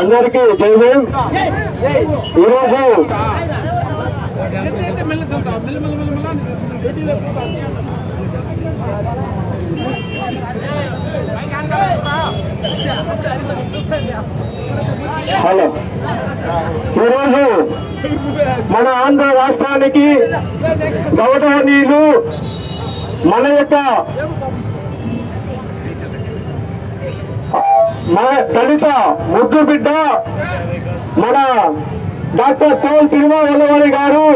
అందరికీ జైలు ఈరోజు హలో. ఈరోజు మన ఆంధ్ర రాష్ట్రానికి గౌరవనీయులు మన యొక్క మన దళిత ముద్దు బిడ్డ మన డాక్టర్ తోల్ తిరుమలవల్లి గారు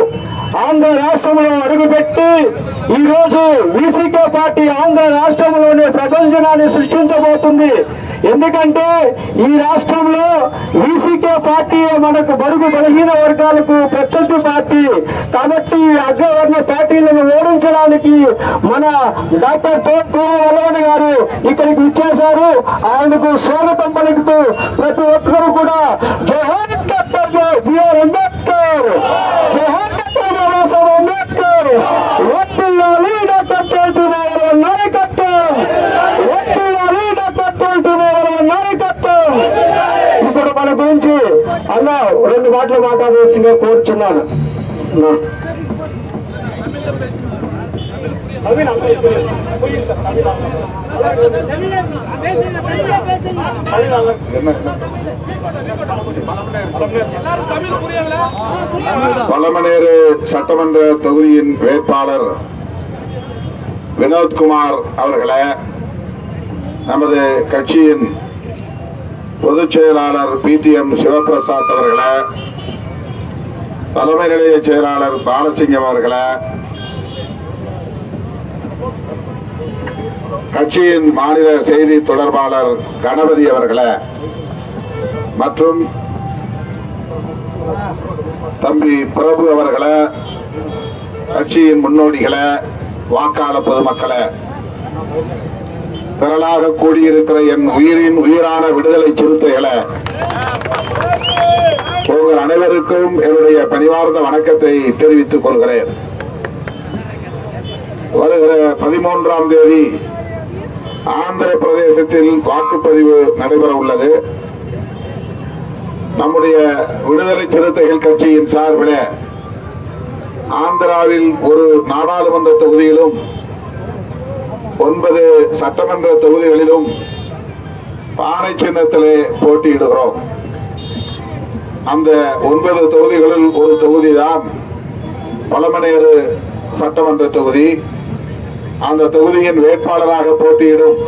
ఆంధ్ర రాష్ట్రంలో అడుగుపెట్టి ఈ రోజు వీసీకే పార్టీ ఆంధ్ర రాష్ట్రంలోనే ప్రపంచనాన్ని సృష్టించబోతుంది. ఎందుకంటే ఈ రాష్ట్రంలో వీసీకే పార్టీ మనకు బడుగు బలహీన వర్గాలకు ప్రత్యర్థి పార్టీ. కాబట్టి ఈ అగ్రవర్ణ పార్టీలను ఓడించడానికి మన డాక్టర్ తోటవల్లవని గారు ఇక్కడికి ఇచ్చేశారు ఆయనకు స్వాగతం పలుకుతూ ప్రతి ఒక్కరూ కూడా జోహర్ రెండు మాటలు మాట్లాడాల్సిందిగా కోరుచున్నాను నా- నవీన్ అంబేద్కర్. పోయి సార్, నవీన్ అంబేద్కర్. నవీన్ అంబేద్కర్. பல்லமனேரு சட்டமன்ற தொகுதியின் வேட்பாளர் வினோத்குமார் அவர்களை நமது கட்சியின் பொதுச் செயலாளர் பிடிஎம் சிவபிரசாத் அவர்களை தலைமை நிலைய செயலாளர் பாலசிங்கம் அவர்களை கட்சியின் மாநில செய்தி தொடர்பாளர் கணபதி அவர்களை மற்றும் தம்பி பிரபு அவர்களை கட்சியின் முன்னோடிகளை வாக்காள பொதுமக்களை. திரளாக கூடியிருக்கிற என் உயிரின் உயிரான விடுதலை சிறுத்தைகளை உங்கள் அனைவருக்கும் என்னுடைய பணிவார்ந்த வணக்கத்தை தெரிவித்துக் கொள்கிறேன். வருகிற பதிமூன்றாம் தேதி ஆந்திர பிரதேசத்தில் வாக்குப்பதிவு நடைபெற உள்ளது. நம்முடைய விடுதலை சிறுத்தைகள் கட்சியின் சார்பில் ஆந்திராவில் ஒரு நாடாளுமன்ற தொகுதியிலும் ஒன்பது சட்டமன்ற தொகுதிகளிலும் பானை சின்னத்திலே போட்டியிடுகிறோம். அந்த ஒன்பது தொகுதிகளில் ஒரு தொகுதி தான் பழமநேரு சட்டமன்ற தொகுதி. அந்த தொகுதியின் வேட்பாளராக போட்டியிடும்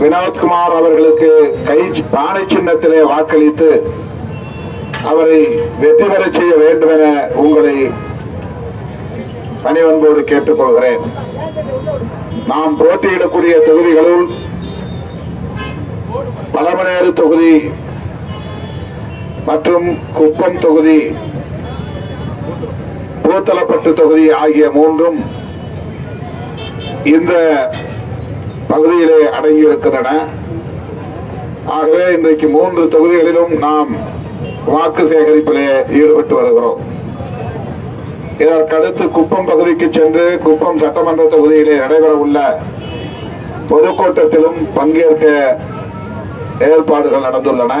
வினோத்குமார் அவர்களுக்கு கை பானை சின்னத்திலே வாக்களித்து அவரை வெற்றி பெற செய்ய வேண்டும் என உங்களை பணிவன்போடு கேட்டுக்கொள்கிறேன். நாம் போட்டியிடக்கூடிய தொகுதிகளுள் பலமநேரு தொகுதி மற்றும் குப்பம் தொகுதி பூத்தலப்பட்டு தொகுதி ஆகிய மூன்றும் இந்த பகுதியிலே அடங்கியிருக்கின்றன. ஆகவே இன்றைக்கு மூன்று தொகுதிகளிலும் நாம் வாக்கு சேகரிப்பிலே ஈடுபட்டு வருகிறோம். இதற்கடுத்து குப்பம் பகுதிக்கு சென்று குப்பம் சட்டமன்ற தொகுதியிலே நடைபெற உள்ள பொதுக்கூட்டத்திலும் பங்கேற்க ஏற்பாடுகள் நடந்துள்ளன.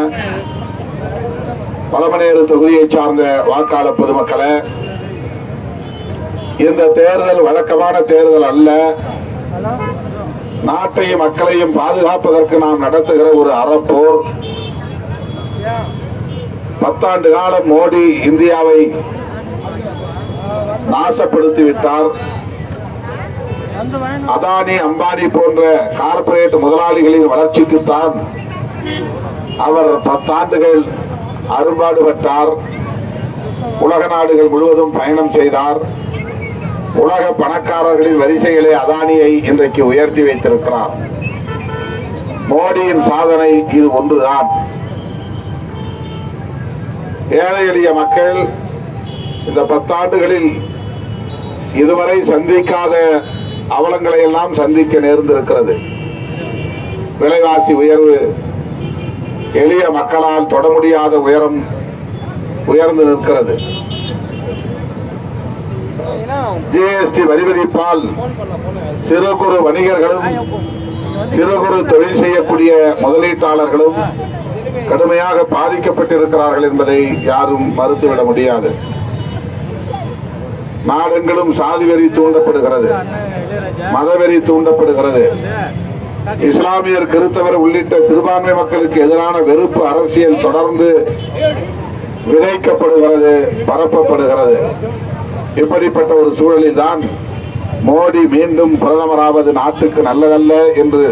பழமநேரு தொகுதியை சார்ந்த வாக்காளர் பொதுமக்களை இந்த தேர்தல் வழக்கமான தேர்தல் அல்ல. நாட்டையும் மக்களையும் பாதுகாப்பதற்கு நாம் நடத்துகிற ஒரு அறப்போர். பத்தாண்டு காலம் மோடி இந்தியாவை நாசப்படுத்தி விட்டார் அதானி அம்பானி போன்ற கார்பரேட் முதலாளிகளின் வளர்ச்சிக்குத்தான் அவர் பத்தாண்டுகள் அரும்பாடுபட்டார். உலக நாடுகள் முழுவதும் பயணம் செய்தார். உலக பணக்காரர்களின் வரிசைகளை அதானியை இன்றைக்கு உயர்த்தி வைத்திருக்கிறார். மோடியின் சாதனை இது ஒன்றுதான். ஏழை எளிய மக்கள் இந்த பத்தாண்டுகளில் இதுவரை சந்திக்காத அவலங்களை எல்லாம் சந்திக்க நேர்ந்திருக்கிறது. விலைவாசி உயர்வு எளிய மக்களால் தொட முடியாத உயரம் உயர்ந்து நிற்கிறது. ஜிஎஸ்டி வரி விதிப்பால் சிறு குறு வணிகர்களும் சிறு குறு தொழில் செய்யக்கூடிய முதலீட்டாளர்களும் கடுமையாக பாதிக்கப்பட்டிருக்கிறார்கள் என்பதை யாரும் மறுத்துவிட முடியாது. நாடெங்கிலும் சாதி வெறி தூண்டப்படுகிறது. மதவெறி தூண்டப்படுகிறது. இஸ்லாமியர் கிறிஸ்தவர் உள்ளிட்ட சிறுபான்மை மக்களுக்கு எதிரான வெறுப்பு அரசியல் தொடர்ந்து விதைக்கப்படுகிறது பரப்பப்படுகிறது. இப்படிப்பட்ட ஒரு சூழலில் தான் மோடி மீண்டும் பிரதமராவது நாட்டுக்கு நல்லதல்ல என்று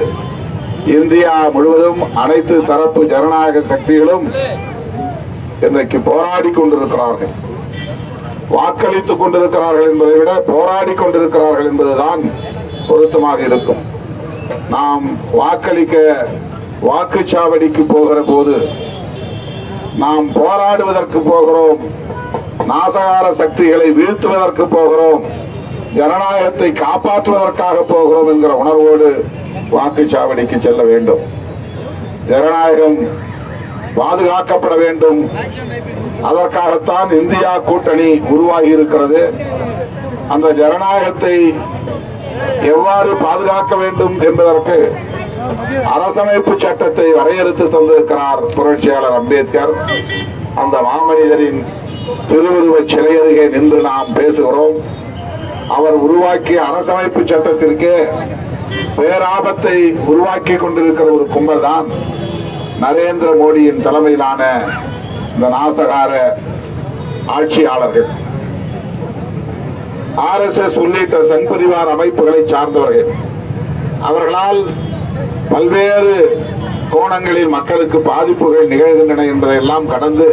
இந்தியா முழுவதும் அனைத்து தரப்பு ஜனநாயக சக்திகளும் இன்றைக்கு போராடி கொண்டிருக்கிறார்கள். வாக்களித்துக் கொண்டிருக்கிறார்கள் என்பதை விட போராடி கொண்டிருக்கிறார்கள் என்பதுதான் பொருத்தமாக இருக்கும். நாம் வாக்களிக்க வாக்குச்சாவடிக்கு போகிற போது நாம் போராடுவதற்கு போகிறோம். நாசகார சக்திகளை வீழ்த்துவதற்கு போகிறோம். ஜனநாயகத்தை காப்பாற்றுவதற்காக போகிறோம் என்கிற உணர்வோடு வாக்குச்சாவடிக்கு செல்ல வேண்டும். ஜனநாயகம் பாதுகாக்கப்பட வேண்டும். அதற்காகத்தான் இந்தியா கூட்டணி உருவாகி இருக்கிறது அந்த ஜனநாயகத்தை எவ்வாறு பாதுகாக்க வேண்டும் என்பதற்கு அரசமைப்பு சட்டத்தை வரையறுத்து தந்திருக்கிறார் புரட்சியாளர் அம்பேத்கர். அந்த மாமனிதரின் திருவுருவச் சிலை அருகே நின்று நாம் பேசுகிறோம். அவர் உருவாக்கிய அரசமைப்பு சட்டத்திற்கு பேராபத்தை உருவாக்கி கொண்டிருக்கிற ஒரு கும்பல் தான் நரேந்திர மோடியின் தலைமையிலான இந்த நாசகார ஆட்சியாளர்கள். ஆர் எஸ் எஸ் உள்ளிட்ட சங்பரிவார் அமைப்புகளை சார்ந்தவர்கள். அவர்களால் பல்வேறு கோணங்களில் மக்களுக்கு பாதிப்புகள் நிகழ்கின்றன என்பதையெல்லாம் கடந்து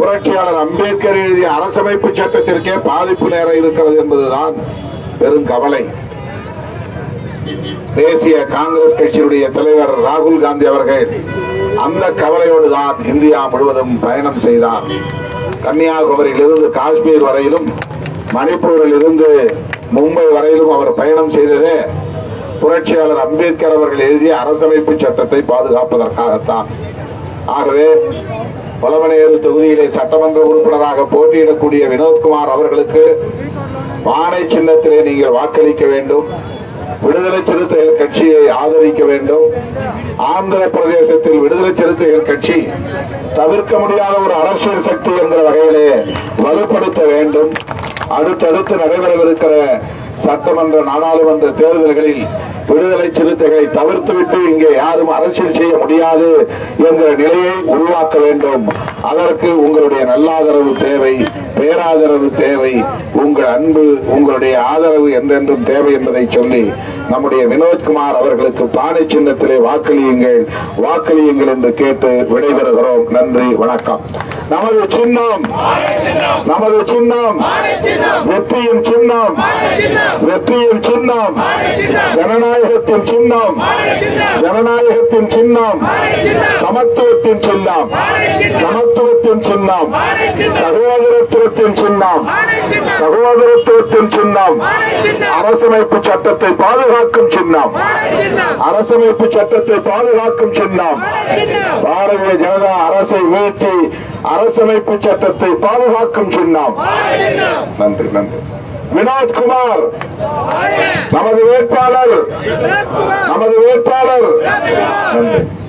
புரட்சியாளர் அம்பேத்கர் எழுதிய அரசமைப்பு சட்டத்திற்கே பாதிப்பு நேர இருக்கிறது என்பதுதான் பெரும் கவலை. தேசிய காங்கிரஸ் கட்சியுடைய தலைவர் ராகுல் காந்தி அவர்கள் அந்த கவலையோடு தான் இந்தியா முழுவதும் பயணம் செய்தார். கன்னியாகுமரியிலிருந்து காஷ்மீர் வரையிலும் மணிப்பூரில் இருந்து மும்பை வரையிலும் அவர் பயணம் செய்ததே. புரட்சியாளர் அம்பேத்கர் அவர்கள் எழுதிய அரசமைப்பு சட்டத்தை பாதுகாப்பதற்காகத்தான். ஆகவே புலவனையர் தொகுதியிலே சட்டமன்ற உறுப்பினராக போட்டியிடக்கூடிய வினோத்குமார் அவர்களுக்கு வானை சின்னத்திலே நீங்கள் வாக்களிக்க வேண்டும். விடுதலை சிறுத்தைகள் கட்சியை ஆதரிக்க வேண்டும். ஆந்திர பிரதேசத்தில் விடுதலை சிறுத்தைகள் கட்சி தவிர்க்க முடியாத ஒரு அரசியல் சக்தி என்கிற வகையிலே வலுப்படுத்த வேண்டும். அடுத்தடுத்து நடைபெறவிருக்கிற சட்டமன்ற நாடாளுமன்ற தேர்தல்களில் விடுதலை சிறுத்தைகளை தவிர்த்துவிட்டு இங்கே யாரும் அரசியல் செய்ய முடியாது என்கிற நிலையை உருவாக்க வேண்டும். அதற்கு உங்களுடைய நல்லாதரவு தேவை. பேராதரவு தேவை உங்கள் அன்பு உங்களுடைய ஆதரவு என்றென்றும் தேவை என்பதை சொல்லி நம்முடைய வினோத்குமார் அவர்களுக்கு பானை சின்னத்திலே வாக்களியுங்கள். வாக்களியுங்கள் என்று கேட்டு விடைபெறுகிறோம். நன்றி வணக்கம். நமது சின்னம் நமது சின்னம் வெற்றியின் சின்னம் வெற்றியின் சின்னம் ஜனநாயகத்தின் சின்னம் ஜனநாயகத்தின் சின்னம் சமத்துவத்தின் சின்னம் சமத்துவத்தின் சின்னம் சகோதரத்துவத்தின் சின்னம். சகோதரத்துவத்தின் சின்னம். அரசமைப்பு சட்டத்தை பாதுகாக்கும் சின்னம். அரசமைப்பு சட்டத்தை பாதுகாக்கும் சின்னம். பாரதிய ஜனதா அரசை வீழ்த்தி அரசமைப்பு சட்டத்தை பாதுகாக்கும் சின்னம். நன்றி நன்றி. வினோத் குமார் நமது வேட்பாளர். நமது வேட்பாளர். நன்றி.